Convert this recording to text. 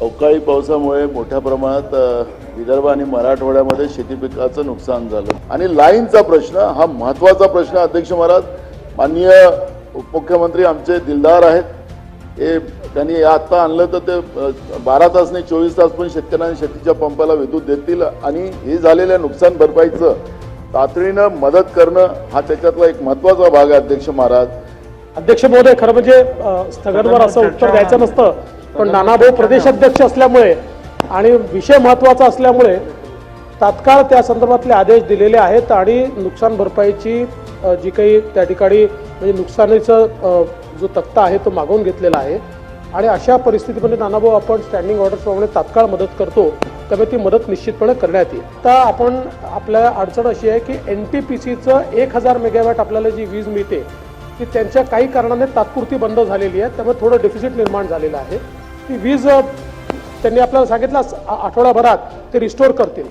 अवकाळी पावसामुळे मोठ्या प्रमाणात विदर्भ आणि मराठवाड्यामध्ये शेती पिकाचं नुकसान झालं. आणि लाईनचा प्रश्न हा महत्त्वाचा प्रश्न अध्यक्ष महाराज माननीय उपमुख्यमंत्री आमचे दिलदार आहेत. हे त्यांनी आत्ता आणलं तर ते बारा तास नाही चोवीस तास पण शेतकऱ्यांना शेतीच्या पंपाला विद्युत देतील आणि हे झालेल्या नुकसान भरपाईचं तातडीनं मदत करणं हा त्याच्यातला एक महत्त्वाचा भाग आहे अध्यक्ष महाराज. अध्यक्ष महोदय खरं म्हणजे स्थगनवर असं उत्तर द्यायचं नसतं. पण नानाभाऊ प्रदेशाध्यक्ष असल्यामुळे आणि विषय महत्त्वाचा असल्यामुळे तात्काळ त्या संदर्भातले आदेश दिलेले आहेत आणि नुकसान भरपाईची जी काही त्या ठिकाणी म्हणजे नुकसानीचं जो तक्ता आहे तो मागवून घेतलेला आहे. आणि अशा परिस्थितीमध्ये नानाभाऊ आपण स्टँडिंग ऑर्डरप्रमाणे तात्काळ मदत करतो त्यामुळे ती मदत निश्चितपणे करण्यात येईल. तर आपण आपल्या अडचण अशी आहे की एन टी पी सीचं एक हजार मेगावॅट आपल्याला जी वीज मिळते ती त्यांच्या काही कारणाने तात्पुरती बंद झालेली आहे त्यामुळे थोडं डेफिसिट निर्माण झालेलं आहे. ती वीज त्यांनी आपल्याला सांगितलं आठवडाभरात आठवड्याभरात ते रिस्टोर करतील.